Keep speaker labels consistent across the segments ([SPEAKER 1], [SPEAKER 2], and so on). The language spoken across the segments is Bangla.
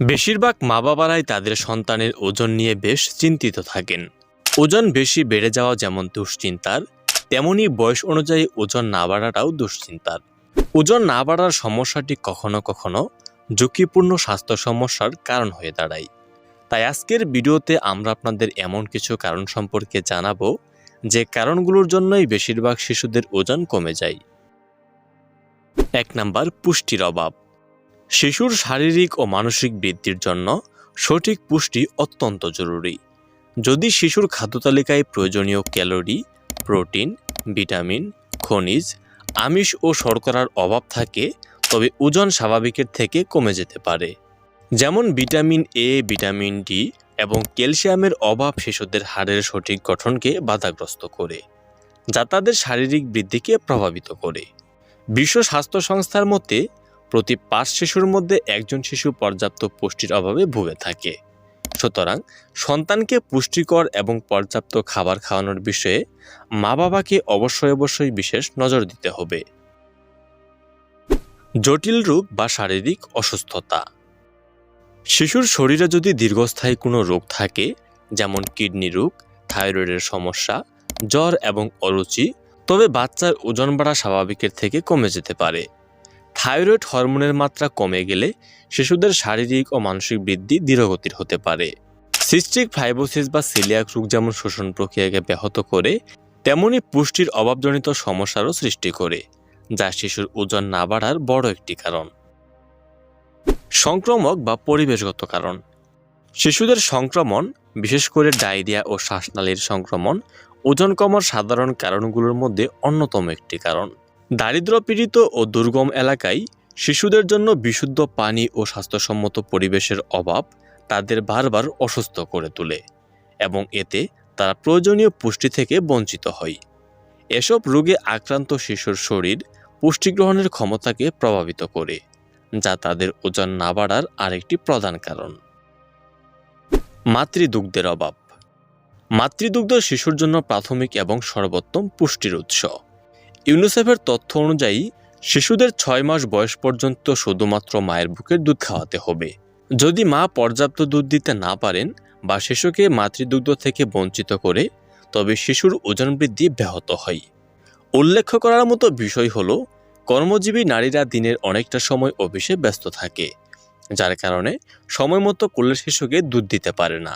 [SPEAKER 1] বেশিরভাগ মা বাবারাই তাদের সন্তানের ওজন নিয়ে বেশ চিন্তিত থাকেন। ওজন বেশি বেড়ে যাওয়া যেমন দুশ্চিন্তার, তেমনি বয়স অনুযায়ী ওজন না বাড়াটাও দুশ্চিন্তার। ওজন না বাড়ার সমস্যাটি কখনো কখনো ঝুঁকিপূর্ণ স্বাস্থ্য সমস্যার কারণ হয়ে দাঁড়ায়। তাই আজকের ভিডিওতে আমরা আপনাদের এমন কিছু কারণ সম্পর্কে জানাব, যে কারণগুলোর জন্যই বেশিরভাগ শিশুদের ওজন কমে যায়। এক নাম্বার, পুষ্টির অভাব। শিশুর শারীরিক ও মানসিক বৃদ্ধির জন্য সঠিক পুষ্টি অত্যন্ত জরুরি। যদি শিশুর খাদ্য তালিকায় প্রয়োজনীয় ক্যালোরি, প্রোটিন, ভিটামিন, খনিজ, আমিষ ও শর্করার অভাব থাকে, তবে ওজন স্বাভাবিকের থেকে কমে যেতে পারে। যেমন ভিটামিন এ ভিটামিন ডি এবং ক্যালসিয়ামের অভাব শিশুদের হাড়ের সঠিক গঠনকে বাধাগ্রস্ত করে, যা তাদের শারীরিক বৃদ্ধিকে প্রভাবিত করে। বিশ্ব স্বাস্থ্য সংস্থার মতে প্রতি পাঁচ শিশুর মধ্যে একজন শিশু পর্যাপ্ত পুষ্টির অভাবে ভুগে থাকে। সুতরাং সন্তানকে পুষ্টিকর এবং পর্যাপ্ত খাবার খাওয়ানোর বিষয়ে মা বাবাকে অবশ্যই অবশ্যই বিশেষ নজর দিতে হবে। জটিল রোগ বা শারীরিক অসুস্থতা। শিশুর শরীরে যদি দীর্ঘস্থায়ী কোনো রোগ থাকে, যেমন কিডনি রোগ, থাইরয়েডের সমস্যা, জ্বর এবং অরুচি, তবে বাচ্চার ওজন বাড়া স্বাভাবিকের থেকে কমে যেতে পারে। থাইরয়েড হরমোনের মাত্রা কমে গেলে শিশুদের শারীরিক ও মানসিক বৃদ্ধি ধীরগতির হতে পারে। সিস্টিক ফাইবোসিস বা সিলিয়াক রোগ যেমন শোষণ প্রক্রিয়াকে ব্যাহত করে, তেমনি পুষ্টির অভাবজনিত সমস্যারও সৃষ্টি করে, যা শিশুর ওজন না বাড়ার বড় একটি কারণ। সংক্রমক বা পরিবেশগত কারণ। শিশুদের সংক্রমণ, বিশেষ করে ডায়রিয়া ও শ্বাসনালীর সংক্রমণ, ওজন কমার সাধারণ কারণগুলোর মধ্যে অন্যতম একটি কারণ। দারিদ্র্যপীড়িত ও দুর্গম এলাকায় শিশুদের জন্য বিশুদ্ধ পানি ও স্বাস্থ্যসম্মত পরিবেশের অভাব তাদের বারবার অসুস্থ করে তোলে এবং এতে তারা প্রয়োজনীয় পুষ্টি থেকে বঞ্চিত হয়। এসব রোগে আক্রান্ত শিশুর শরীর পুষ্টি গ্রহণের ক্ষমতাকে প্রভাবিত করে, যা তাদের ওজন না বাড়ার আরেকটি প্রধান কারণ। মাতৃদুগ্ধের অভাব। মাতৃদুগ্ধ শিশুর জন্য প্রাথমিক এবং সর্বোত্তম পুষ্টির উৎস। ইউনিসেফের তথ্য অনুযায়ী, শিশুদের ছয় মাস বয়স পর্যন্ত শুধুমাত্র মায়ের বুকের দুধ খাওয়াতে হবে। যদি মা পর্যাপ্ত দুধ দিতে না পারেন বা শিশুকে মাতৃদুগ্ধ থেকে বঞ্চিত করে, তবে শিশুর ওজন বৃদ্ধি ব্যাহত হয়। উল্লেখ্য করার মতো বিষয় হলো, কর্মজীবী নারীরা দিনের অনেকটা সময় অফিসে ব্যস্ত থাকে, যার কারণে সময় মতো কোলের শিশুকে দুধ দিতে পারে না।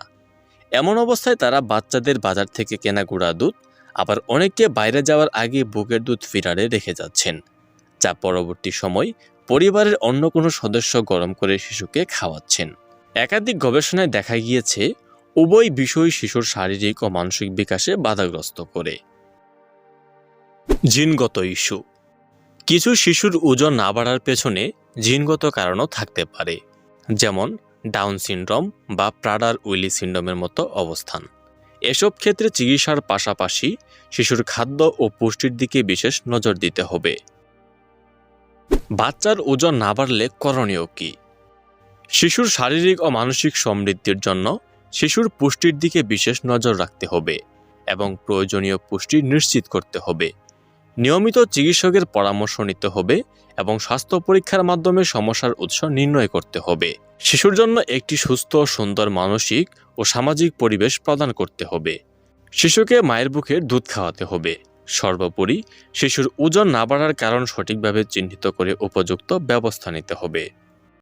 [SPEAKER 1] এমন অবস্থায় তারা বাচ্চাদের বাজার থেকে কেনা গুঁড়া দুধ আবার অনেককে বাইরে যাওয়ার আগে বুকের দুধ ফিরারে রেখে যাচ্ছেন। যা পরবর্তী সময় পরিবারের অন্য কোনো সদস্য গরম করে শিশুকে খাওয়াচ্ছেন। একাধিক গবেষণায় দেখা গিয়েছে, উভয় বিষয় শিশুর শারীরিক ও মানসিক বিকাশে বাধাগ্রস্ত করে। জিনগত ইস্যু। কিছু শিশুর ওজন না বাড়ার পেছনে জিনগত কারণও থাকতে পারে, যেমন ডাউন সিনড্রোম বা প্রাডার উইলি সিন্ড্রোমের মতো অবস্থান। এসব ক্ষেত্রে চিকিৎসার পাশাপাশি শিশুর খাদ্য ও পুষ্টির দিকে বিশেষ নজর দিতে হবে। বাচ্চার ওজন না বাড়লে করণীয় কি? শিশুর শারীরিক ও মানসিক সমৃদ্ধির জন্য শিশুর পুষ্টির দিকে বিশেষ নজর রাখতে হবে এবং প্রয়োজনীয় পুষ্টি নিশ্চিত করতে হবে। নিয়মিত চিকিৎসকের পরামর্শ নিতে হবে এবং স্বাস্থ্য পরীক্ষার মাধ্যমে সমস্যার উৎস নির্ণয় করতে হবে। শিশুর জন্য একটি সুস্থ, সুন্দর, মানসিক ও সামাজিক পরিবেশ প্রদান করতে হবে। শিশুকে মায়ের বুকের দুধ খাওয়াতে হবে। সর্বোপরি, শিশুর ওজন না বাড়ার কারণ সঠিকভাবে চিহ্নিত করে উপযুক্ত ব্যবস্থা নিতে হবে।